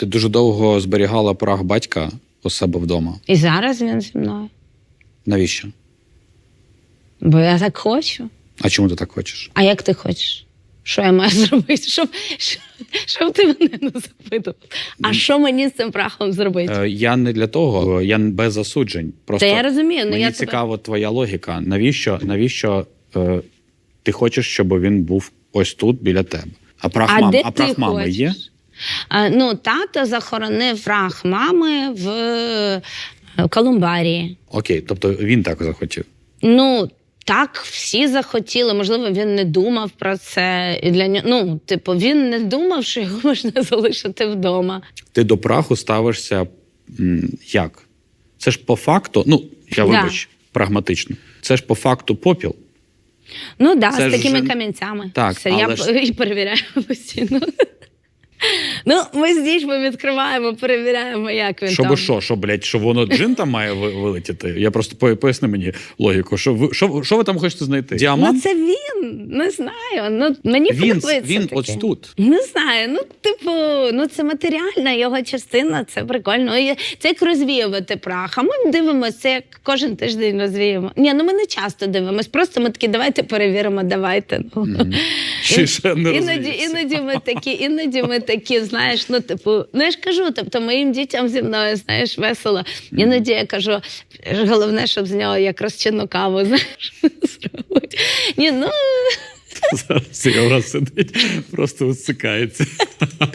Ти дуже довго зберігала прах батька у себе вдома. І зараз він зі мною. Навіщо? Бо я так хочу. А чому ти так хочеш? А як ти хочеш? Що я маю зробити? Щоб, щоб, щоб ти мене не запитував? А що мені з цим прахом зробити? Е, я не для того, я без засуджень. Просто Та я розумію, ну мені я тебе- цікава твоя логіка. Навіщо, навіщо е, ти хочеш, щоб він був ось тут біля тебе? А прах, а мам, де а прах ти мами хочеш? є? А, ну, тато захоронив прах мами в е, Колумбарії. Окей, тобто він так захотів. Ну, так всі захотіли. Можливо, він не думав про це. І для нього, ну, типу, він не думав, що його можна залишити вдома. Ти до праху ставишся як? Це ж по факту, ну я Да. прагматично. Це ж по факту попіл. Ну да, Це з такими вже- камінцями. Так, Все, я але п- ж- і перевіряю постійно. Ну, ми з дітьми відкриваємо, перевіряємо, як він Щоб там. що, що, блядь, що воно джин там має вилетіти? Я просто по- поясни мені логіку. Що ви, що, що ви там хочете знайти? Ну, це він, не знаю. Ну, мені він подобається він таке. ось тут. Не знаю, ну типу, ну це матеріальна його частина, це прикольно. І Це як розвіювати прах. А ми дивимося, це як кожен тиждень розвіємо. Ні, ну ми не часто дивимось. Просто ми такі, давайте перевіримо, давайте. Ну. Ще, ще не Іноді, іноді ми такі, іноді ми такі, знаєш, ну типу, ну я ж кажу, тобто моїм дітям зі мною, знаєш, весело. Іноді я кажу, головне, щоб з нього як розчинну каву знаєш, зробити. Ні, ну Зараз Євра сидить, просто усикається.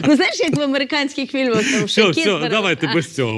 Ну, знаєш, як в американських фільмах там Все, все, давайте без цього.